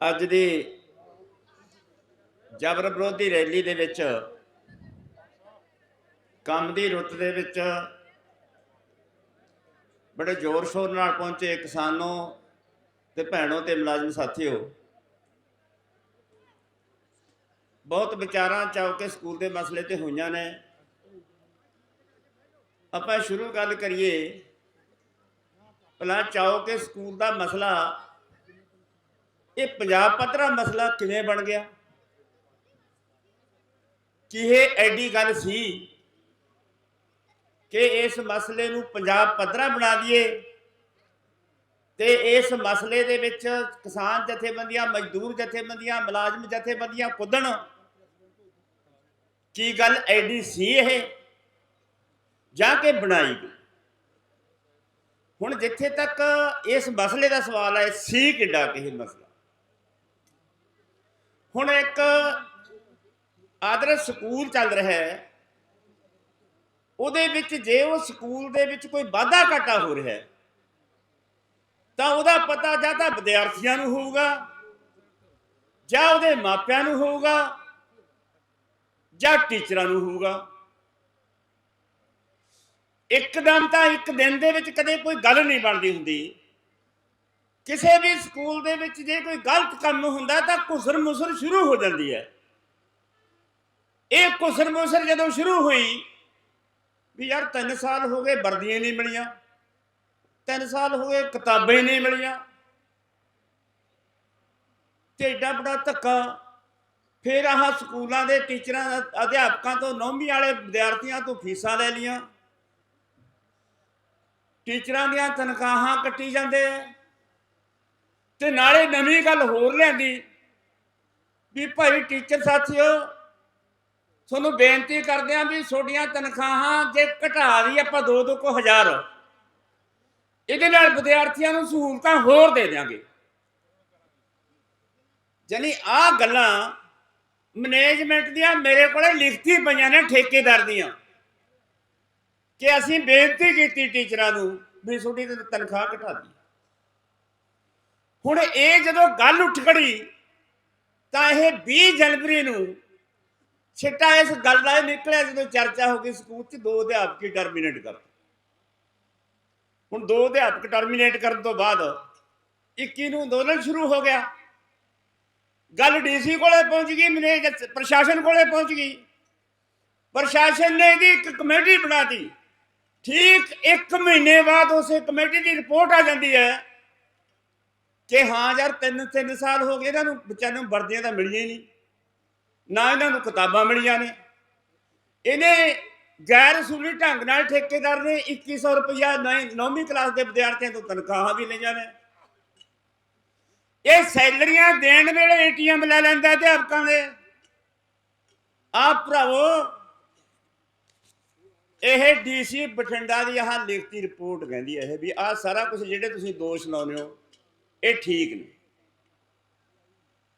ਅੱਜ ਦੀ ਜਬਰ ਵਿਰੋਧੀ ਰੈਲੀ ਦੇ ਵਿੱਚ ਕੰਮ ਦੀ ਰੁੱਤ ਦੇ ਵਿੱਚ ਬੜੇ ਜ਼ੋਰ ਸ਼ੋਰ ਨਾਲ ਪਹੁੰਚੇ ਕਿਸਾਨੋ ਤੇ ਭੈਣੋ ਤੇ ਮੁਲਾਜ਼ਮ ਸਾਥੀਓ। ਬਹੁਤ ਵਿਚਾਰਾਂ ਚੌਕੇ ਸਕੂਲ ਦੇ ਮਸਲੇ ਤੇ ਹੋਈਆਂ ਨੇ। ਆਪਾਂ ਸ਼ੁਰੂ ਗੱਲ ਕਰੀਏ। ਭਲਾ ਚੌਕੇ ਸਕੂਲ ਦਾ ਮਸਲਾ ਇਹ ਪੰਜਾਬ ਪੱਧਰਾ ਮਸਲਾ ਕਿਵੇਂ ਬਣ ਗਿਆ? ਕੀ ਇਹ ਐਡੀ ਗੱਲ ਸੀ ਕਿ ਇਸ ਮਸਲੇ ਨੂੰ ਪੰਜਾਬ ਪੱਧਰਾ ਬਣਾ ਦਈਏ ਤੇ ਇਸ ਮਸਲੇ ਦੇ ਵਿੱਚ ਕਿਸਾਨ ਜਥੇਬੰਦੀਆਂ, ਮਜ਼ਦੂਰ ਜਥੇਬੰਦੀਆਂ, ਮੁਲਾਜ਼ਮ ਜਥੇਬੰਦੀਆਂ ਕੁੱਦਣ? ਕੀ ਗੱਲ ਐਡੀ ਸੀ ਇਹ? ਜਾਂ ਕਿ ਬਣਾਈ ਗਈ? ਹੁਣ ਜਿੱਥੇ ਤੱਕ ਇਸ ਮਸਲੇ ਦਾ ਸਵਾਲ ਹੈ ਸੀ ਕਿੱਡਾ ਕਿ ਇਹ ਮਸਲਾ? ਹੁਣ ਇੱਕ ਆਦਰਸ਼ ਸਕੂਲ ਚੱਲ ਰਿਹਾ ਹੈ। ਉਹਦੇ ਵਿੱਚ ਜੇ ਉਹ ਸਕੂਲ ਦੇ ਵਿੱਚ ਕੋਈ ਵਾਧਾ ਘਾਟਾ ਹੋ ਰਿਹਾ ਹੈ, ਤਾਂ ਉਹਦਾ ਪਤਾ ਜਾਂ ਤਾਂ ਵਿਦਿਆਰਥੀਆਂ ਨੂੰ ਹੋਊਗਾ, ਜਾਂ ਉਹਦੇ ਮਾਪਿਆਂ ਨੂੰ ਹੋਊਗਾ, ਜਾਂ ਟੀਚਰਾਂ ਨੂੰ ਹੋਊਗਾ। ਇੱਕਦਮ ਤਾਂ ਇੱਕ ਦਿਨ ਦੇ ਵਿੱਚ ਕਦੇ ਕੋਈ ਗੱਲ ਨਹੀਂ ਬਣਦੀ ਹੁੰਦੀ। ਕਿਸੇ ਵੀ ਸਕੂਲ ਦੇ ਵਿੱਚ ਜੇ ਕੋਈ ਗਲਤ ਕੰਮ ਹੁੰਦਾ ਤਾਂ ਕੁਸਰ ਮੁਸਰ ਸ਼ੁਰੂ ਹੋ ਜਾਂਦੀ ਹੈ। ਇਹ ਕੁਸਰ ਮੁਸਰ ਜਦੋਂ ਸ਼ੁਰੂ ਹੋਈ ਵੀ ਯਾਰ 3 ਸਾਲ ਹੋ ਗਏ ਵਰਦੀਆਂ ਨਹੀਂ ਮਿਲੀਆਂ 3 ਸਾਲ ਹੋ ਗਏ ਕਿਤਾਬਾਂ ਹੀ ਨਹੀਂ ਮਿਲੀਆਂ, ਤੇ ਏਡਾ ਬੜਾ ਧੱਕਾ। ਫਿਰ ਆਹ ਸਕੂਲਾਂ ਦੇ ਟੀਚਰਾਂ, ਅਧਿਆਪਕਾਂ ਤੋਂ ਨੌਵੀਂ ਵਾਲੇ ਵਿਦਿਆਰਥੀਆਂ ਤੋਂ ਫੀਸਾਂ ਲੈ ਲੀਆਂ ਟੀਚਰਾਂ ਦੀਆਂ ਤਨਖਾਹਾਂ ਕੱਟੀ ਜਾਂਦੇ ਆ। ਤੇ ਨਾਲੇ ਨਵੀਂ ਗੱਲ ਹੋਰ ਲਿਆਂਦੀ ਵੀ ਭਾਈ ਟੀਚਰ ਸਾਥੀਓ, ਤੁਹਾਨੂੰ ਬੇਨਤੀ ਕਰਦੇ ਆਂ ਵੀ ਤੁਹਾਡੀਆਂ ਤਨਖਾਹਾਂ ਜੇ ਘਟਾ ਦੀ ਆਪਾਂ 2-2 ਕੋ ਹਜ਼ਾਰ। ਇਹਦੇ ਨਾਲ ਵਿਦਿਆਰਥੀਆਂ ਨੂੰ ਸਹੂਲਤਾਂ ਹੋਰ ਦੇ ਦਿਆਂਗੇ। ਜਾਨੀ ਆ ਗੱਲਾਂ ਮੈਨੇਜਮੈਂਟ ਦੀਆਂ ਮੇਰੇ ਕੋਲੇ ਲਿਖਤੀ ਪਈਆਂ ਨੇ ਠੇਕੇਦਾਰ ਦੀਆਂ। ਕਿ ਅਸੀਂ ਬੇਨਤੀ ਕੀਤੀ ਟੀਚਰਾਂ ਨੂੰ ਵੀ ਤੁਹਾਡੀ ਤਨਖਾਹ ਘਟਾ ਦੀ ਹੁਣ ਇਹ ਜਦੋਂ ਗੱਲ ਉੱਠ ਖੜੀ, ਤਾਂ ਇਹ 20 ਜਨਵਰੀ ਨੂੰ ਛਿੱਟਾ ਇਸ ਗੱਲ ਦਾ ਇਹ ਨਿਕਲਿਆ ਜਦੋਂ ਚਰਚਾ ਹੋ ਗਈ ਸਕੂਲ 'ਚ, ਦੋ ਅਧਿਆਪਕ ਟਰਮੀਨੇਟ ਕਰ ਹੁਣ ਦੋ ਅਧਿਆਪਕ ਟਰਮੀਨੇਟ ਕਰਨ ਤੋਂ ਬਾਅਦ 21 ਨੂੰ ਅੰਦੋਲਨ ਸ਼ੁਰੂ ਹੋ ਗਿਆ। ਗੱਲ ਡੀਸੀ ਕੋਲੇ ਪਹੁੰਚ ਗਈ ਮੈਨੇਜਰ ਪ੍ਰਸ਼ਾਸਨ ਕੋਲੇ ਪਹੁੰਚ ਗਈ। ਪ੍ਰਸ਼ਾਸਨ ਨੇ ਇਹਦੀ ਇੱਕ ਕਮੇਟੀ ਬਣਾਤੀ। ਠੀਕ 1 ਮਹੀਨੇ ਬਾਅਦ ਉਸੇ ਕਮੇਟੀ ਦੀ ਰਿਪੋਰਟ ਆ ਜਾਂਦੀ ਹੈ। ਕਿ ਹਾਂ ਯਾਰ ਤਿੰਨ ਤਿੰਨ ਸਾਲ ਹੋ ਗਏ, ਇਹਨਾਂ ਨੂੰ ਬੱਚਿਆਂ ਨੂੰ ਵਰਦੀਆਂ ਤਾਂ ਮਿਲੀਆਂ ਹੀ ਨਹੀਂ। ਨਾ ਇਹਨਾਂ ਨੂੰ ਕਿਤਾਬਾਂ ਮਿਲੀਆਂ ਨੇ। ਇਹਨੇ ਗੈਰ ਅਸੂਲੀ ਢੰਗ ਨਾਲ ਠੇਕੇਦਾਰ ਨੇ 2100 ਰੁਪਇਆ 9ਵੀਂ ਕਲਾਸ ਦੇ ਵਿਦਿਆਰਥੀਆਂ ਤੋਂ ਤਨਖਾਹਾਂ ਵੀ ਲਈਆਂ ਨੇ। ਇਹ ਸੈਲਰੀਆਂ ਦੇਣ ਵੇਲੇ ਏਟੀਐਮ ਲੈ ਲੈਂਦਾ ਅਧਿਆਪਕਾਂ ਦੇ। ਆਪ ਭਰਾਵੋ, ਇਹ ਡੀਸੀ ਬਠਿੰਡਾ ਦੀ ਆਹ ਲਿਖਤੀ ਰਿਪੋਰਟ ਕਹਿੰਦੀ ਹੈ ਇਹ ਵੀ ਆਹ ਸਾਰਾ ਕੁਝ ਜਿਹੜੇ ਤੁਸੀਂ ਦੋਸ਼ ਲਾਉਂਦੇ ਹੋ ਇਹ ਠੀਕ ਨੇ।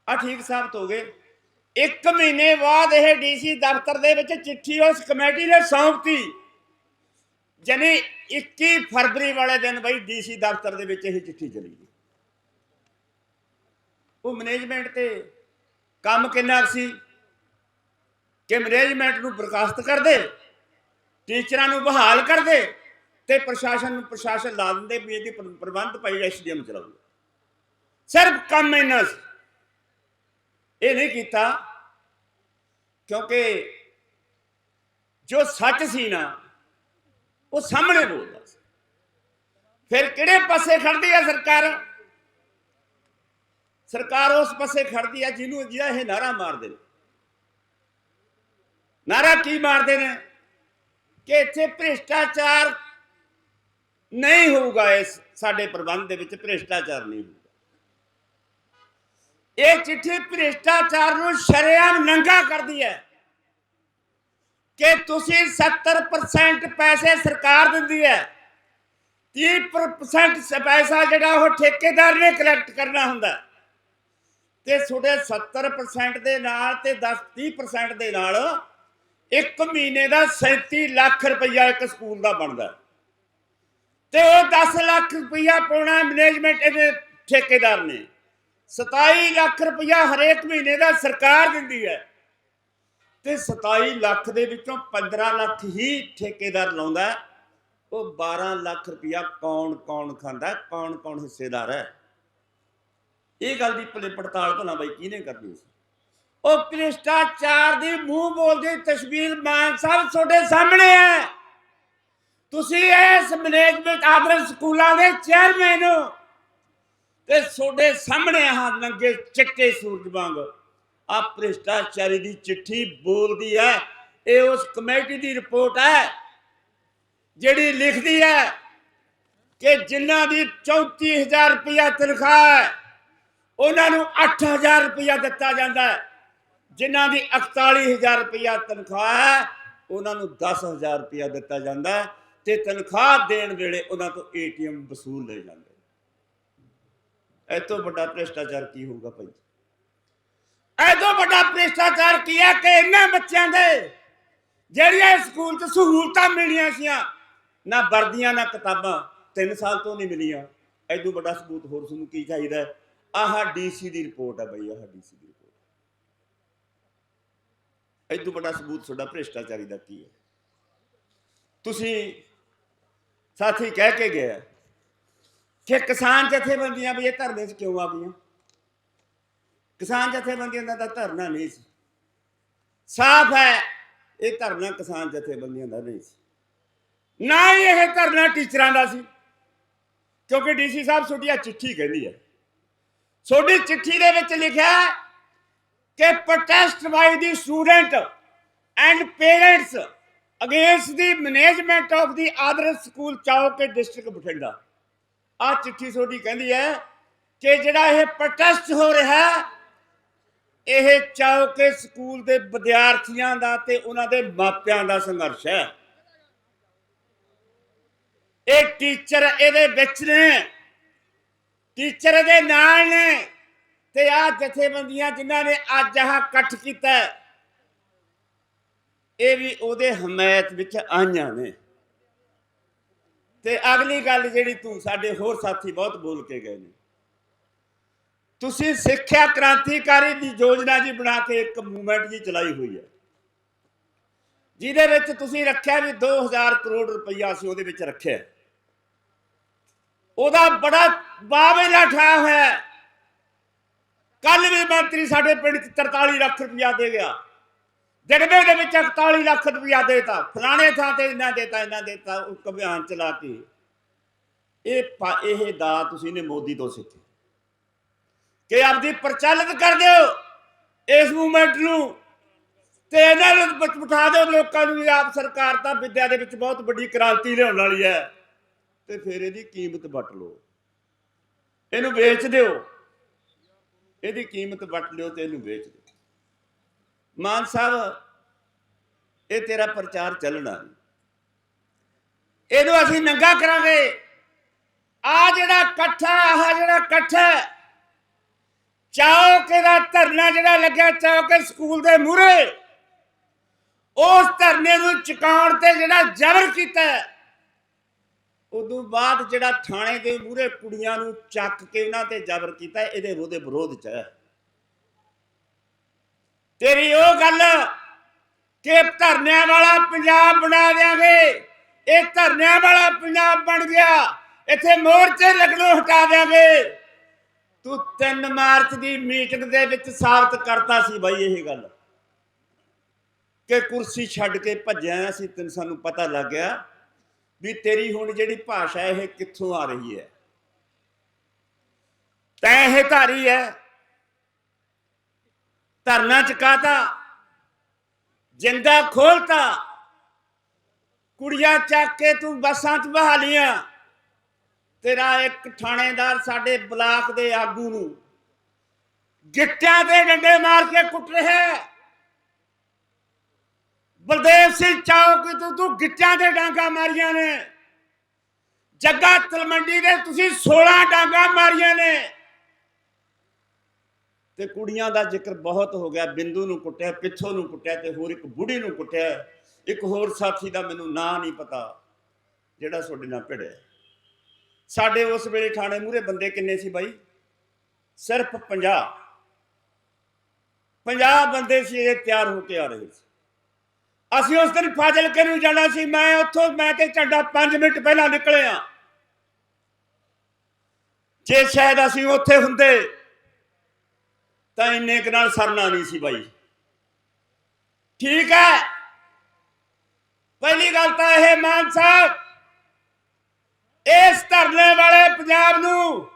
ਆ ਠੀਕ ਸਾਬਤ ਹੋ ਗਏ। ਇੱਕ ਮਹੀਨੇ ਬਾਅਦ ਇਹ ਡੀਸੀ ਦਫ਼ਤਰ ਦੇ ਵਿੱਚ ਚਿੱਠੀ ਉਸ ਕਮੇਟੀ ਨੇ ਸੌਂਪਤੀ ਜਨੇ 21 ਫਰਵਰੀ ਵਾਲੇ ਦਿਨ ਬਈ ਡੀਸੀ ਦਫ਼ਤਰ ਦੇ ਵਿੱਚ ਇਹ ਚਿੱਠੀ ਚਲੀ ਗਈ। ਉਹ ਮੈਨੇਜਮੈਂਟ ਤੇ ਕੰਮ ਕਿੰਨਾ ਕੁ ਸੀ? ਕਿ ਮੈਨੇਜਮੈਂਟ ਨੂੰ ਬਰਖਾਸਤ ਕਰਦੇ, ਟੀਚਰਾਂ ਨੂੰ ਬਹਾਲ ਕਰਦੇ ਤੇ ਪ੍ਰਸ਼ਾਸਨ ਨੂੰ ਪ੍ਰਸ਼ਾਸਨ ਲਾ ਦਿੰਦੇ ਵੀ ਇਹਦੀ ਪ੍ਰ- ਪ੍ਰਬੰਧ ਭਾਈ ਐਸਡੀਐਮ ਚਲਾਊਗਾ। ਸਿਰਫ ਕੰਮ ਇਹਨਾਂ ਸੀ। ਇਹ ਨਹੀਂ ਕੀਤਾ, ਕਿਉਂਕਿ ਜੋ ਸੱਚ ਸੀ ਨਾ, ਉਹ ਸਾਹਮਣੇ ਬੋਲਦਾ ਸੀ। ਫਿਰ ਕਿਹੜੇ ਪਾਸੇ ਖੜਦੀ ਹੈ ਸਰਕਾਰ? ਸਰਕਾਰ ਉਸ ਪਾਸੇ ਖੜਦੀ ਹੈ ਜਿਹਨੂੰ ਜਿਹੜਾ ਇਹ ਨਾਰਾ ਮਾਰਦੇ ਨੇ। ਨਾਰਾ ਕੀ ਮਾਰਦੇ ਨੇ? ਕਿ ਇੱਥੇ ਭ੍ਰਿਸ਼ਟਾਚਾਰ ਨਹੀਂ ਹੋਊਗਾ ਇਸ ਸਾਡੇ ਪ੍ਰਬੰਧ ਦੇ ਵਿੱਚ, ਭ੍ਰਿਸ਼ਟਾਚਾਰ ਨਹੀਂ ਹੋਊਗਾ। ਇਹ ਚਿੱਠੀ ਭ੍ਰਿਸ਼ਟਾਚਾਰ ਨੂੰ ਸ਼ਰੇਆਮ ਨੰਗਾ ਕਰਦੀ ਹੈ ਕਿ ਤੁਸੀਂ 70% ਪੈਸੇ ਸਰਕਾਰ ਦਿੰਦੀ ਹੈ। 30% ਪੈਸਾ ਜਿਹੜਾ ਉਹ ਠੇਕੇਦਾਰ ਨੇ ਕਲੈਕਟ ਕਰਨਾ ਹੁੰਦਾ। ਤੇ ਤੁਹਾਡੇ 70% ਦੇ ਨਾਲ ਤੇ 10 30% ਦੇ ਨਾਲ ਇੱਕ ਮਹੀਨੇ ਦਾ 37 ਲੱਖ ਰੁਪਈਆ ਇੱਕ ਸਕੂਲ ਦਾ ਬਣਦਾ। ਤੇ ਉਹ 10 ਲੱਖ ਰੁਪਈਆ ਪਾਉਣਾ ਮੈਨੇਜਮੈਂਟ ਇਹਦੇ ਠੇਕੇਦਾਰ ਨੇ। 27 ਲੱਖ ਰੁਪਇਆ ਹਰੇਕ ਮਹੀਨੇ ਦਾ ਸਰਕਾਰ ਦਿੰਦੀ ਹੈ। ਤੇ 27 ਲੱਖ ਦੇ ਵਿੱਚੋਂ 15 ਲੱਖ ਹੀ ਠੇਕੇਦਾਰ ਲਾਉਂਦਾ ਉਹ 12 ਲੱਖ ਰੁਪਇਆ ਕੌਣ ਕੌਣ ਖਾਂਦਾ ਕੌਣ ਕੌਣ ਹਿੱਸੇਦਾਰ ਹੈ। ਇਹ ਗੱਲ ਦੀ ਭਲੇ ਪੜਤਾਲ ਭਲਾ ਬਾਈ ਕਿਹਨੇ ਕਰਨੀ ਸੀ? ਉਹ ਭ੍ਰਿਸ਼ਟਾਚਾਰ ਦੀ ਮੂੰਹ ਬੋਲਦੀ ਤਸਵੀਰ ਮਾਨ ਸਾਹਿਬ ਤੁਹਾਡੇ ਸਾਹਮਣੇ ਹੈ। ਤੁਸੀਂ ਇਸ ਮੈਨੇਜਮੈਂਟ ਆਦਰਸ਼ ਸਕੂਲਾਂ ਦੇ ਚੇਅਰਮੈਨ ਹੋ। ਤੇ ਤੁਹਾਡੇ ਸਾਹਮਣੇ ਆਹ ਨੰਗੇ ਚਿੱਟੇ ਸੂਰਜ ਵਾਂਗ। ਆ ਭ੍ਰਿਸ਼ਟਾਚਾਰੀ ਦੀ ਚਿੱਠੀ ਬੋਲਦੀ ਹੈ, ਇਹ ਉਸ ਕਮੇਟੀ ਦੀ ਰਿਪੋਰਟ ਹੈ, ਜਿਹੜੀ ਲਿਖਦੀ ਹੈ ਕਿ ਜਿਨ੍ਹਾਂ ਦੀ 34000 ਰੁਪਇਆ ਤਨਖਾਹ ਹੈ, ਉਹਨਾਂ ਨੂੰ 8000 ਰੁਪਇਆ ਦਿੱਤਾ ਜਾਂਦਾ ਹੈ। ਜਿਨ੍ਹਾਂ ਦੀ 41000 ਰੁਪਇਆ ਤਨਖਾਹ ਹੈ, ਉਹਨਾਂ ਨੂੰ 10000 ਰੁਪਇਆ ਦਿੱਤਾ ਜਾਂਦਾ ਹੈ ਤੇ ਤਨਖਾਹ ਦੇਣ ਵੇਲੇ ਉਹਨਾਂ ਤੋਂ ਏਟੀਐਮ ਵਸੂਲ ਲਏ ਜਾਂਦੇ ਇਹ ਵੱਡਾ ਭ੍ਰਿਸ਼ਟਾਚਾਰ ਕੀ ਹੋਊਗਾ ਭਾਈ ਇਹ ਵੱਡਾ ਭ੍ਰਿਸ਼ਟਾਚਾਰ ਕੀ ਹੈ ਕਿ ਇਹਨਾਂ ਬੱਚਿਆਂ ਦੇ ਜਿਹੜੀਆਂ ਸਕੂਲ 'ਚ ਸਹੂਲਤਾਂ ਮਿਲੀਆਂ ਸੀਆਂ, ਨਾ ਵਰਦੀਆਂ, ਨਾ ਕਿਤਾਬਾਂ 3 ਸਾਲ ਤੋਂ ਨਹੀਂ ਮਿਲੀਆਂ। ਐਦੋਂ ਵੱਡਾ ਸਬੂਤ ਹੋਰ ਤੁਹਾਨੂੰ ਕੀ ਚਾਹੀਦਾ ਹੈ? ਆਹ ਡੀਸੀ ਦੀ ਰਿਪੋਰਟ ਹੈ ਬਈ, ਆਹ ਡੀਸੀ ਦੀ ਰਿਪੋਰਟ। ਐਦੋਂ ਵੱਡਾ ਸਬੂਤ ਤੁਹਾਡਾ ਭ੍ਰਿਸ਼ਟਾਚਾਰੀ ਦਾ ਕੀ ਹੈ? ਤੁਸੀਂ ਸਾਥੀ ਕਹਿ ਕੇ ਗਿਆ ਹੈ ਕਿਸਾਨ ਜਥੇਬੰਦੀਆਂ ਵੀ ਇਹ ਧਰਨੇ 'ਚ ਕਿਉਂ ਆ ਗਈਆਂ? ਕਿਸਾਨ ਜਥੇਬੰਦੀਆਂ ਦਾ ਤਾਂ ਧਰਨਾ ਨਹੀਂ ਸੀ। ਸਾਫ਼ ਹੈ, ਇਹ ਧਰਨਾ ਕਿਸਾਨ ਜਥੇਬੰਦੀਆਂ ਦਾ ਨਹੀਂ ਸੀ। ਨਾ ਹੀ ਇਹ ਧਰਨਾ ਟੀਚਰਾਂ ਦਾ ਸੀ, ਕਿਉਂਕਿ ਡੀਸੀ ਸਾਹਿਬ ਤੁਹਾਡੀ ਚਿੱਠੀ ਕਹਿੰਦੀ ਹੈ। ਤੁਹਾਡੀ ਚਿੱਠੀ ਦੇ ਵਿੱਚ ਲਿਖਿਆ ਕਿ protest by the student and parents against the management of the Adarsh school Chauke district Bathinda. ਆ ਚਿੱਠੀ ਤੁਹਾਡੀ ਕਹਿੰਦੀ ਹੈ ਕਿ ਜਿਹੜਾ ਇਹ ਪ੍ਰੋਟੈਸਟ ਹੋ ਰਿਹਾ ਹੈ, ਇਹ ਚਾਉਕੇ ਸਕੂਲ ਦੇ ਵਿਦਿਆਰਥੀਆਂ ਦਾ ਤੇ ਉਹਨਾਂ ਦੇ ਮਾਪਿਆਂ ਦਾ ਸੰਘਰਸ਼ ਹੈ। ਇਹ ਟੀਚਰ ਇਹਦੇ ਵਿੱਚ ਨੇ, ਟੀਚਰ ਇਹਦੇ ਨਾਲ ਨੇ ਤੇ ਆ ਜਥੇਬੰਦੀਆਂ ਜਿਨ੍ਹਾਂ ਨੇ ਅੱਜ ਆਹ ਇਕੱਠ ਕੀਤਾ ਇਹ ਵੀ ਉਹਦੇ ਹਮਾਇਤ ਵਿੱਚ ਆਈਆਂ ਨੇ। ਤੇ ਅਗਲੀ ਗੱਲ ਜਿਹੜੀ ਤੂੰ ਸਾਡੇ ਹੋਰ ਸਾਥੀ ਬਹੁਤ ਬੋਲ ਕੇ ਗਏ ਨੇ। ਤੁਸੀਂ ਸਿੱਖਿਆ ਕ੍ਰਾਂਤੀਕਾਰੀ ਦੀ ਯੋਜਨਾ ਜੀ ਬਣਾ ਕੇ ਇੱਕ ਮੂਵਮੈਂਟ ਜੀ ਚਲਾਈ ਹੋਈ ਹੈ। ਜਿਹਦੇ ਵਿੱਚ ਤੁਸੀਂ ਰੱਖਿਆ ਵੀ 2000 ਕਰੋੜ ਰੁਪਈਆ ਸੀ ਉਹਦੇ ਵਿੱਚ ਰੱਖਿਆ ਉਹਦਾ ਬੜਾ ਬਾਵੇਲਾ ਠਾ ਹੋਇਆ ਕੱਲ ਵੀ ਮੰਤਰੀ ਸਾਡੇ ਪਿੰਡ ਚ 43 ਲੱਖ ਰੁਪਇਆ ਦੇ ਗਿਆ। ਜਗਦੇ ਦੇ ਵਿੱਚ 41 ਲੱਖ ਰੁਪਇਆ ਦੇਤਾ। ਫਲਾਣੇ ਥਾਂ ਤੇ ਇਹਨਾਂ ਦੇਤਾ ਇਹਨਾਂ ਦੇਤਾ, ਉਹ ਅਭਿਆਨ ਚਲਾ ਇਹ ਇਹ ਦਾ ਤੁਸੀਂ ਨੇ ਮੋਦੀ ਤੋਂ ਸਿੱਖੇ। ਕਿ ਆਪਦੀ ਪ੍ਰਚਲਿਤ ਕਰ ਦਿਓ ਇਸ ਮੂਵਮੈਂਟ ਨੂੰ ਤੇ ਇਹਨਾਂ ਨੂੰ ਬਿਠਾ ਦਿਓ ਲੋਕਾਂ ਨੂੰ। ਵੀ ਆਪ ਸਰਕਾਰ ਤਾਂ ਵਿਦਿਆ ਦੇ ਵਿੱਚ ਬਹੁਤ ਵੱਡੀ ਕ੍ਰਾਂਤੀ ਲਿਆਉਣ ਵਾਲੀ ਹੈ। ਤੇ ਫਿਰ ਇਹਦੀ ਕੀਮਤ ਵੱਟ ਲਓ। ਇਹਨੂੰ ਵੇਚ ਦਿਓ। ਇਹਦੀ ਕੀਮਤ ਵੱਟ ਲਿਓ ਤੇ ਇਹਨੂੰ ਵੇਚ ਦਿਓ। ਮਾਨ ਸਾਹਿਬ ਇਹ ਤੇਰਾ ਪ੍ਰਚਾਰ ਚੱਲਣਾ। ਇਹਨੂੰ ਅਸੀਂ ਨੰਗਾ ਕਰਾਂਗੇ। ਆ ਜਿਹੜਾ ਇਕੱਠਾ ਆਹ ਜਿਹੜਾ ਇਕੱਠਾ ਹੈ, ਦਾ ਧਰਨਾ ਜਿਹੜਾ ਲੱਗਿਆ ਚੌਕੇ ਸਕੂਲ ਦੇ ਮੂਹਰੇ ਉਸ ਧਰਨੇ ਨੂੰ ਚੁਕਾਉਣ ਤੇ ਜਿਹੜਾ ਜ਼ਬਰ ਕੀਤਾ ਹੈ, ਉਦੋਂ ਬਾਅਦ ਜਿਹੜਾ ਥਾਣੇ ਦੇ ਮੂਹਰੇ ਕੁੜੀਆਂ ਨੂੰ ਚੱਕ ਕੇ ਉਹਨਾਂ ਤੇ ਜ਼ਬਰ ਕੀਤਾ ਇਹਦੇ ਉਹਦੇ ਵਿਰੋਧ ਚ ਹੈ। ਤੇਰੀ ਉਹ ਗੱਲ ਕਿ ਧਰਨਿਆਂ ਵਾਲਾ ਪੰਜਾਬ ਬਣਾ ਦੇਾਂਗੇ ਇਹ ਧਰਨਿਆਂ ਵਾਲਾ ਪੰਜਾਬ ਬਣ ਗਿਆ। ਇੱਥੇ ਮੋਰਚੇ ਲੱਗਣੋਂ ਹਟਾ ਦੇਾਂਗੇ ਤੂੰ 3 ਮਾਰਚ ਦੀ ਮੀਟਿੰਗ ਦੇ ਵਿੱਚ ਸਾਬਤ ਕਰਤਾ ਸੀ ਬਾਈ ਇਹ ਗੱਲ। ਕਿ ਕੁਰਸੀ ਛੱਡ ਕੇ ਭੱਜਿਆ ਸੀ, ਤੈਨੂੰ ਸਾਨੂੰ ਪਤਾ ਲੱਗ ਗਿਆ ਵੀ ਤੇਰੀ ਹੁਣ ਜਿਹੜੀ ਭਾਸ਼ਾ ਇਹ ਕਿੱਥੋਂ ਆ ਰਹੀ ਹੈ। ਤੈ ਇਹ ਧਾਰੀ ਹੈ। ਧਰਨਾ ਚਕਾਤਾ, ਜਿੰਦਾ ਖੋਲਤਾ, ਕੁੜੀਆਂ ਚੱਕ ਕੇ ਤੂੰ ਬੱਸਾਂ 'ਚ ਬਹਾ ਲੀਆਂ ਤੇਰਾ ਇੱਕ ਥਾਣੇਦਾਰ ਸਾਡੇ ਬਲਾਕ ਦੇ ਆਗੂ ਨੂੰ ਗਿੱਟਿਆਂ ਦੇ ਡੰਡੇ ਮਾਰ ਕੇ ਕੁੱਟ ਰਿਹਾ ਬਲਦੇਵ ਸਿੰਘ ਚੌਕ ਤੋਂ ਤੂੰ ਗਿੱਟਿਆਂ ਤੇ ਡਾਂਗਾ ਮਾਰੀਆਂ ਨੇ। ਜੱਗਾ ਤਲਮੰਡੀ ਦੇ ਤੁਸੀਂ 16 ਡਾਂਗਾ ਮਾਰੀਆਂ ਨੇ। ਤੇ ਕੁੜੀਆਂ ਦਾ ਜ਼ਿਕਰ ਬਹੁਤ ਹੋ ਗਿਆ, ਬਿੰਦੂ ਨੂੰ ਕੁੱਟਿਆ, ਪਿੱਛੋਂ ਨੂੰ ਕੁੱਟਿਆ ਤੇ ਹੋਰ ਇੱਕ ਬੁੜੀ ਨੂੰ ਕੁੱਟਿਆ। ਇੱਕ ਹੋਰ ਸਾਥੀ ਦਾ ਮੈਨੂੰ ਨਾਂ ਨਹੀਂ ਪਤਾ, ਜਿਹੜਾ ਤੁਹਾਡੇ ਨਾਲ ਭਿੜਿਆ। ਸਾਡੇ ਉਸ ਵੇਲੇ ਥਾਣੇ ਮੂਰੇ ਬੰਦੇ ਕਿੰਨੇ ਸੀ ਬਾਈ? ਸਿਰਫ 50 50 ਬੰਦੇ ਸੀ ਇਹ ਤਿਆਰ ਹੋ ਕੇ ਆ ਰਹੇ ਸੀ। ਅਸੀਂ ਉਸ ਦਿਨ ਫਾਜ਼ਿਲਕੇ ਨੂੰ ਜਾਣਾ ਸੀ, ਮੈਂ ਉੱਥੋਂ, ਮੈਂ ਤੇ ਝੰਡਾ 5 ਮਿੰਟ ਪਹਿਲਾਂ ਨਿਕਲਿਆ ਜੇ ਸ਼ਾਇਦ ਅਸੀਂ ਉੱਥੇ ਹੁੰਦੇ ਤਾਂ ਇੰਨੇ ਕੁ ਨਾਲ ਸਰਨਾ ਨਹੀਂ ਸੀ ਬਾਈ। ਠੀਕ ਹੈ? ਪਹਿਲੀ ਗੱਲ ਤਾਂ ਇਹ ਮਾਨ ਸਾਹਿਬ, ਇਸ ਧਰਨੇ ਵਾਲੇ ਪੰਜਾਬ ਨੂੰ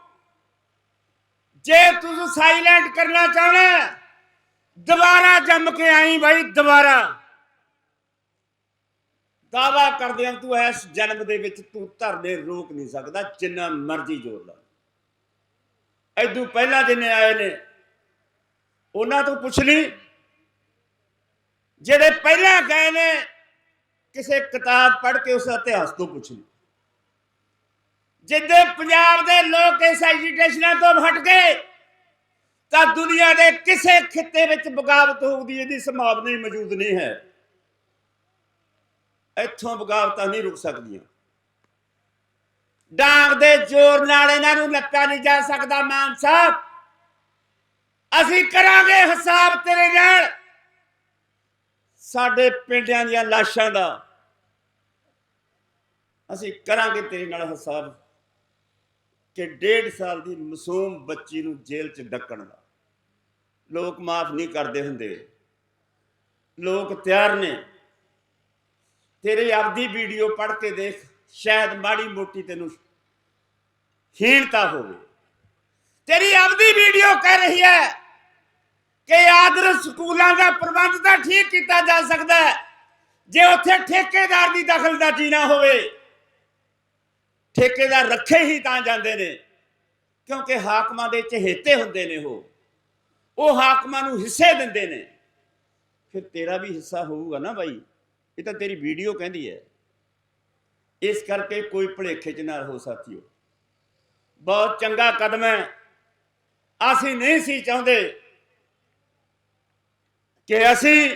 ਜੇ ਤੁਸੀਂ ਸਾਇਲੈਂਟ ਕਰਨਾ ਚਾਹਣਾ ਦੁਬਾਰਾ ਜੰਮ ਕੇ ਆਈ ਬਾਈ, ਦੁਬਾਰਾ। ਦਾਵਾ ਕਰਦੇ ਹਾਂ ਤੂੰ ਇਸ ਜਨਮ ਦੇ ਵਿੱਚ ਤੂੰ ਧਰਨੇ ਰੋਕ ਨਹੀਂ ਸਕਦਾ, ਜਿੰਨਾ ਮਰਜ਼ੀ ਜ਼ੋਰ ਲਾ। ਐਦੂ ਪਹਿਲਾਂ ਜਿੰਨੇ ਆਏ ਨੇ ਉਹਨਾਂ ਤੋਂ ਪੁੱਛ ਲਈ। ਜਿਹੜੇ ਪਹਿਲਾਂ ਗਏ ਨੇ, ਕਿਸੇ ਕਿਤਾਬ ਪੜ੍ਹ ਕੇ ਉਸ ਇਤਿਹਾਸ ਤੋਂ ਪੁੱਛ ਲਈ। ਜਿੱਦੇ ਪੰਜਾਬ ਦੇ ਲੋਕ ਇਸ ਐਜੀਟੇਸ਼ਨਾਂ ਤੋਂ ਹਟ ਗਏ, ਤਾਂ ਦੁਨੀਆ ਦੇ ਕਿਸੇ ਖਿੱਤੇ ਵਿੱਚ ਬਗਾਵਤ ਹੋਣ ਦੀ ਇਹਦੀ ਸੰਭਾਵਨਾ ਹੀ ਮੌਜੂਦ ਨਹੀਂ ਹੈ। ਇੱਥੋਂ ਬਗਾਵਤਾਂ ਨਹੀਂ ਰੁਕ ਸਕਦੀਆਂ। ਡਾਂਗ ਦੇ ਜ਼ੋਰ ਨਾਲ ਇਹਨਾਂ ਨੂੰ ਲੱਪਿਆ ਨਹੀਂ ਜਾ ਸਕਦਾ, ਮਾਨ ਸਾਹਿਬ। ਅਸੀਂ ਕਰਾਂਗੇ ਹਿਸਾਬ ਤੇਰੇ ਨਾਲ। ਸਾਡੇ ਪਿੰਡਾਂ ਦੀਆਂ ਲਾਸ਼ਾਂ ਦਾ ਅਸੀਂ ਕਰਾਂਗੇ ਤੇਰੇ ਨਾਲ ਹਿਸਾਬ ਕਿ ਡੇਢ ਸਾਲ ਦੀ ਮਾਸੂਮ ਬੱਚੀ ਨੂੰ ਜੇਲ੍ਹ 'ਚ ਡੱਕਣ ਦਾ। ਲੋਕ ਮਾਫ ਨਹੀਂ ਕਰਦੇ ਹੁੰਦੇ। ਲੋਕ ਤਿਆਰ ਨੇ। ਤੇਰੇ ਆਪਦੀ ਵੀਡੀਓ ਪੜ੍ਹ ਕੇ ਦੇਖ, ਸ਼ਾਇਦ ਮਾੜੀ ਮੋਟੀ ਤੈਨੂੰ ਹੀਣਤਾ ਹੋਵੇ। ਤੇਰੀ ਆਪਦੀ ਵੀਡੀਓ ਕਹਿ ਰਹੀ ਹੈ। ਕਿ ਆਦਰ ਸਕੂਲਾਂ ਦਾ ਪ੍ਰਬੰਧ ਤਾਂ ਠੀਕ ਕੀਤਾ ਜਾ ਸਕਦਾ ਹੈ। ਜੇ ਉੱਥੇ ਠੇਕੇਦਾਰ ਦੀ ਦਖਲਅੰਦਾਜ਼ੀ ਨਾ ਹੋਵੇ, ਠੇਕੇਦਾਰ ਰੱਖੇ ਹੀ ਤਾਂ ਜਾਂਦੇ ਨੇ, ਕਿਉਂਕਿ ਹਾਕਮਾਂ ਦੇ ਚਹੇਤੇ ਹੁੰਦੇ ਨੇ ਉਹ। ਉਹ ਹਾਕਮਾਂ ਨੂੰ ਹਿੱਸੇ ਦਿੰਦੇ ਨੇ। ਫਿਰ ਤੇਰਾ ਵੀ ਹਿੱਸਾ ਹੋਊਗਾ ਨਾ ਬਾਈ। ਇਹ ਤਾਂ ਤੇਰੀ ਵੀਡੀਓ ਕਹਿੰਦੀ ਹੈ। ਇਸ ਕਰਕੇ ਕੋਈ ਭੁਲੇਖੇ ਚ ਨਾ ਰਹੋ ਸਾਥੀਓ। ਬਹੁਤ ਚੰਗਾ ਕਦਮ ਹੈ। ਅਸੀਂ ਨਹੀਂ ਸੀ ਚਾਹੁੰਦੇ ਕਿ ਅਸੀਂ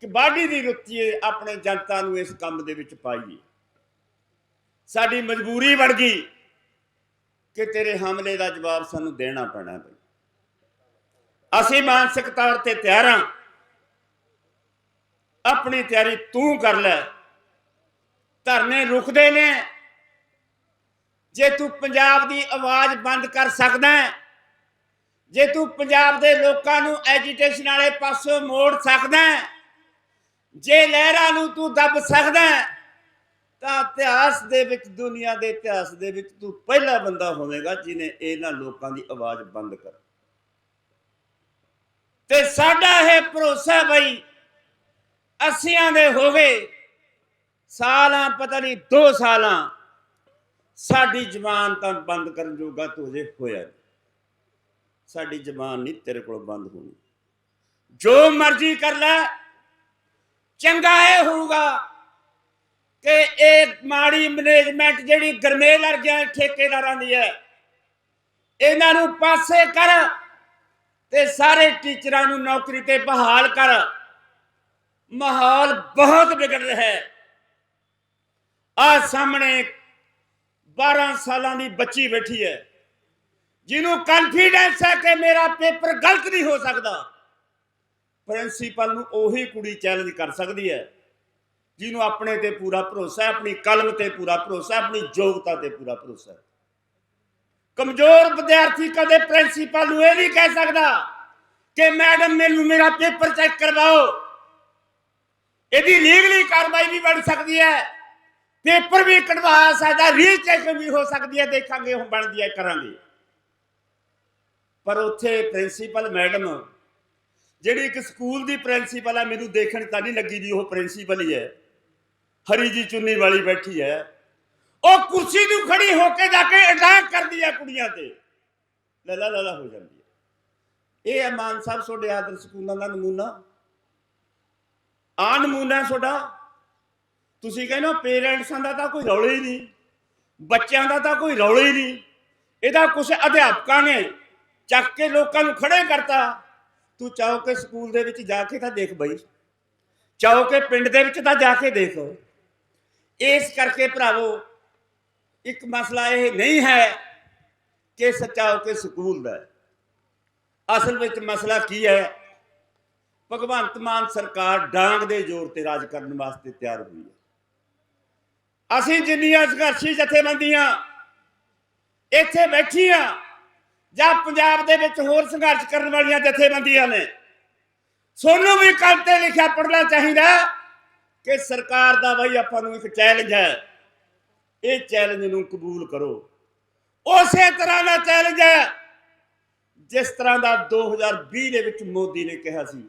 ਕਿ ਬਾਡੀ ਦੀ ਰੁੱਤੀਏ ਆਪਣੇ ਜਨਤਾ ਨੂੰ ਇਸ ਕੰਮ ਦੇ ਵਿੱਚ ਪਾਈਏ। ਸਾਡੀ ਮਜਬੂਰੀ ਬਣ ਗਈ ਕਿ ਤੇਰੇ ਹਮਲੇ ਦਾ ਜਵਾਬ ਸਾਨੂੰ ਦੇਣਾ ਪੈਣਾ ਬਈ ਅਸੀਂ ਮਾਨਸਿਕ ਤੌਰ ਤੇ ਤਿਆਰ ਹਾਂ। ਆਪਣੀ ਤਿਆਰੀ ਤੂੰ ਕਰ ਲੈ। ਧਰਨੇ ਰੁਕਦੇ ਨੇ। ਜੇ ਤੂੰ ਪੰਜਾਬ ਦੀ ਆਵਾਜ਼ ਬੰਦ ਕਰ ਸਕਦਾ ਹੈ ਜੇ ਤੂੰ ਪੰਜਾਬ ਦੇ ਲੋਕਾਂ ਨੂੰ ਐਜੀਟੇਸ਼ਨ ਵਾਲੇ ਪਾਸੋਂ ਮੋੜ ਸਕਦਾ ਜੇ ਲਹਿਰਾਂ ਨੂੰ ਤੂੰ ਦੱਬ ਸਕਦਾ ਤਾਂ ਇਤਿਹਾਸ ਦੇ ਵਿੱਚ, ਦੁਨੀਆ ਦੇ ਇਤਿਹਾਸ ਦੇ ਵਿੱਚ ਤੂੰ ਪਹਿਲਾ ਬੰਦਾ ਹੋਵੇਗਾ ਜਿਨੇ ਇਹਨਾਂ ਲੋਕਾਂ ਦੀ ਆਵਾਜ਼ ਬੰਦ ਕਰ। ਤੇ ਸਾਡਾ ਇਹ ਭਰੋਸਾ ਬਈ, ਅਸੀਆਂ ਦੇ ਹੋਵੇ, ਸਾਲਾਂ, ਪਤਾ ਨਹੀਂ 2 ਸਾਲਾਂ, ਸਾਡੀ ਜ਼ਬਾਨ ਤਾਂ ਬੰਦ ਕਰਨ ਜੋਗਾ ਤੂੰ ਅਜੇ ਹੋਇਆ ਸਾਡੀ ਜ਼ਬਾਨ ਨਹੀਂ ਤੇਰੇ ਕੋਲ ਬੰਦ ਹੋਣੀ। ਜੋ ਮਰਜ਼ੀ ਕਰ ਲੈ, ਚੰਗਾ ਇਹ ਹੋਊਗਾ ਕਿ ਇਹ ਮਾੜੀ ਮੈਨੇਜਮੈਂਟ ਜਿਹੜੀ ਗਰਮੇਲ ਵਰਗਿਆਂ ਠੇਕੇਦਾਰਾਂ ਦੀ ਹੈ, ਇਹਨਾਂ ਨੂੰ ਪਾਸੇ ਕਰ ਤੇ ਸਾਰੇ ਟੀਚਰਾਂ ਨੂੰ ਨੌਕਰੀ ਤੇ ਬਹਾਲ ਕਰ। ਮਾਹੌਲ ਬਹੁਤ ਵਿਗੜ ਰਿਹਾ ਹੈ। ਆ ਸਾਹਮਣੇ 12 ਸਾਲਾਂ ਦੀ ਬੱਚੀ ਬੈਠੀ ਹੈ। ਜਿਹਨੂੰ ਕੌਨਫੀਡੈਂਸ ਹੈ ਕਿ ਮੇਰਾ ਪੇਪਰ ਗਲਤ ਨਹੀਂ ਹੋ ਸਕਦਾ ਪ੍ਰਿੰਸੀਪਲ ਨੂੰ ਉਹੀ ਕੁੜੀ ਚੈਲੰਜ ਕਰ ਸਕਦੀ ਹੈ ਜਿਹਨੂੰ ਆਪਣੇ ਤੇ ਪੂਰਾ ਭਰੋਸਾ ਹੈ ਆਪਣੀ ਕਲਮ ਤੇ ਪੂਰਾ ਭਰੋਸਾ ਹੈ ਆਪਣੀ ਯੋਗਤਾ ਤੇ ਪੂਰਾ ਭਰੋਸਾ ਹੈ ਕਮਜ਼ੋਰ ਵਿਦਿਆਰਥੀ ਕਦੇ ਪ੍ਰਿੰਸੀਪਲ ਨੂੰ ਇਹ ਨਹੀਂ ਕਹਿ ਸਕਦਾ ਕਿ ਮੈਡਮ ਮੈਨੂੰ ਮੇਰਾ ਪੇਪਰ ਚੈੱਕ ਕਰਵਾਓ ਇਹਦੀ ਲੀਗਲੀ ਕਾਰਵਾਈ ਵੀ ਬਣ ਸਕਦੀ ਹੈ ਪੇਪਰ ਵੀ ਕਢਵਾ ਸਕਦਾ ਰੀਚੈਕ ਵੀ ਹੋ ਸਕਦੀ ਹੈ ਦੇਖਾਂਗੇ ਹੁਣ ਬਣਦੀ ਹੈ ਕਰਾਂਗੇ ਪਰ ਉੱਥੇ ਪ੍ਰਿੰਸੀਪਲ ਮੈਡਮ, ਜਿਹੜੀ ਇੱਕ ਸਕੂਲ ਦੀ ਪ੍ਰਿੰਸੀਪਲ ਹੈ, ਮੈਨੂੰ ਦੇਖਣ ਤਾਂ ਨਹੀਂ ਲੱਗੀ ਵੀ ਉਹ ਪ੍ਰਿੰਸੀਪਲ ਹੀ ਹੈ। ਹਰੀ ਜੀ ਚੁੰਨੀ ਵਾਲੀ ਬੈਠੀ ਹੈ। ਉਹ ਕੁਰਸੀ ਨੂੰ ਖੜੀ ਹੋ ਕੇ ਜਾ ਕੇ ਅਟੈਕ ਕਰਦੀ ਹੈ ਕੁੜੀਆਂ ਤੇ। ਲਲਾ ਲੱਲਾ ਹੋ ਜਾਂਦੀ ਹੈ। ਇਹ ਹੈ ਮਾਨ ਸਾਹਿਬ, ਤੁਹਾਡੇ ਆਦਰ ਸਕੂਲਾਂ ਦਾ ਨਮੂਨਾ। ਆ ਨਮੂਨਾ ਤੁਹਾਡਾ। ਤੁਸੀਂ ਕਹਿੰਦੇ ਹੋ ਪੇਰੈਂਟਸਾਂ ਦਾ ਤਾਂ ਕੋਈ ਰੌਲਾ ਹੀ ਨਹੀਂ। ਬੱਚਿਆਂ ਦਾ ਤਾਂ ਕੋਈ ਰੌਲਾ ਹੀ ਨਹੀਂ। ਇਹਦਾ ਕੁਝ ਅਧਿਆਪਕਾਂ ਨੇ ਚੱਕ ਕੇ ਲੋਕਾਂ ਨੂੰ ਖੜੇ ਕਰਤਾ। ਤੂੰ ਚਾਹੋ ਕਿ ਸਕੂਲ ਦੇ ਵਿੱਚ ਜਾ ਕੇ ਤਾਂ ਦੇਖ ਬਈ। ਚਾਹੋ ਕਿ ਪਿੰਡ ਦੇ ਵਿੱਚ ਤਾਂ ਜਾ ਕੇ ਦੇਖ। ਇਸ ਕਰਕੇ ਭਰਾਵੋ, ਇੱਕ ਮਸਲਾ ਇਹ ਨਹੀਂ ਹੈ ਕਿ ਸੱਚਾ ਹੋ ਕੇ ਸਕੂਲ ਦਾ ਅਸਲ ਵਿੱਚ ਮਸਲਾ ਕੀ ਹੈ? ਭਗਵੰਤ ਮਾਨ ਸਰਕਾਰ ਡਾਂਗ ਦੇ ਜ਼ੋਰ ਤੇ ਰਾਜ ਕਰਨ ਵਾਸਤੇ ਤਿਆਰ ਹੋਈ ਹੈ। ਅਸੀਂ ਜਿੰਨੀਆਂ ਸੰਘਰਸ਼ੀ ਜਥੇਬੰਦੀਆਂ ਇੱਥੇ ਬੈਠੀਆਂ ਜਾਂ ਪੰਜਾਬ ਦੇ ਵਿੱਚ ਹੋਰ ਸੰਘਰਸ਼ ਕਰਨ ਵਾਲੀਆਂ ਜਥੇਬੰਦੀਆਂ ਨੇ। ਸੋਨੂੰ ਵੀ ਕੱਲ ਤੇ ਲਿਖਿਆ ਪੜਨਾ ਚਾਹੀਦਾ ਕਿ ਸਰਕਾਰ ਦਾ ਬਈ ਆਪਾਂ ਨੂੰ ਇੱਕ ਚੈਲੰਜ ਹੈ। ਇਹ ਚੈਲੰਜ ਨੂੰ ਕਬੂਲ ਕਰੋ। ਉਸੇ ਤਰ੍ਹਾਂ ਦਾ ਚੈਲੰਜ ਹੈ, ਜਿਸ ਤਰ੍ਹਾਂ ਦਾ 2020 ਦੇ ਵਿੱਚ ਮੋਦੀ ਨੇ ਕਿਹਾ ਸੀ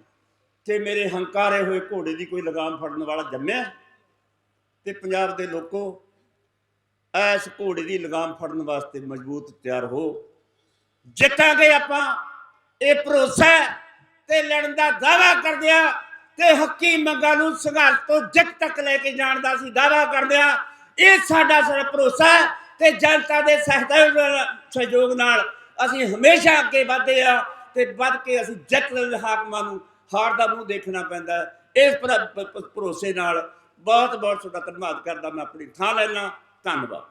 ਕਿ ਮੇਰੇ ਹੰਕਾਰੇ ਹੋਏ ਘੋੜੇ ਦੀ ਕੋਈ ਲਗਾਮ ਫੜਨ ਵਾਲਾ ਜੰਮਿਆ ਤੇ ਪੰਜਾਬ ਦੇ ਲੋਕੋ ਐਸ ਘੋੜੇ ਦੀ ਲਗਾਮ ਫੜਨ ਵਾਸਤੇ ਮਜ਼ਬੂਤ ਤਿਆਰ ਹੋ। ਜਿੱਤਾਂਗੇ ਆਪਾਂ। ਇਹ ਭਰੋਸਾ ਤੇ ਲੜਨ ਦਾ ਦਾਵਾ ਕਰਦੇ ਆ ਤੇ ਹੱਕੀ ਮੰਗਾਂ ਨੂੰ ਸੰਘਰਸ਼ ਤੋਂ ਜਿੱਤ ਤੱਕ ਲੈ ਕੇ ਜਾਣ ਦਾ ਅਸੀਂ ਦਾਵਾ ਕਰਦੇ ਆ ਇਹ ਸਾਡਾ ਸਾਰਾ ਭਰੋਸਾ ਹੈ ਤੇ ਜਨਤਾ ਦੇ ਸਹਿਯੋਗ ਸਹਿਯੋਗ ਨਾਲ ਅਸੀਂ ਹਮੇਸ਼ਾ ਅੱਗੇ ਵਧਦੇ ਆ ਤੇ ਵੱਧ ਕੇ ਅਸੀਂ ਜਿੱਤ ਹਾਕਮਾਂ ਨੂੰ ਹਾਰ ਦਾ ਮੂੰਹ ਦੇਖਣਾ ਪੈਂਦਾ ਇਸ ਭਰੋਸੇ ਨਾਲ ਬਹੁਤ ਬਹੁਤ ਤੁਹਾਡਾ ਧੰਨਵਾਦ ਕਰਦਾ। ਮੈਂ ਆਪਣੀ ਥਾਂ ਲੈਣਾ ਧੰਨਵਾਦ।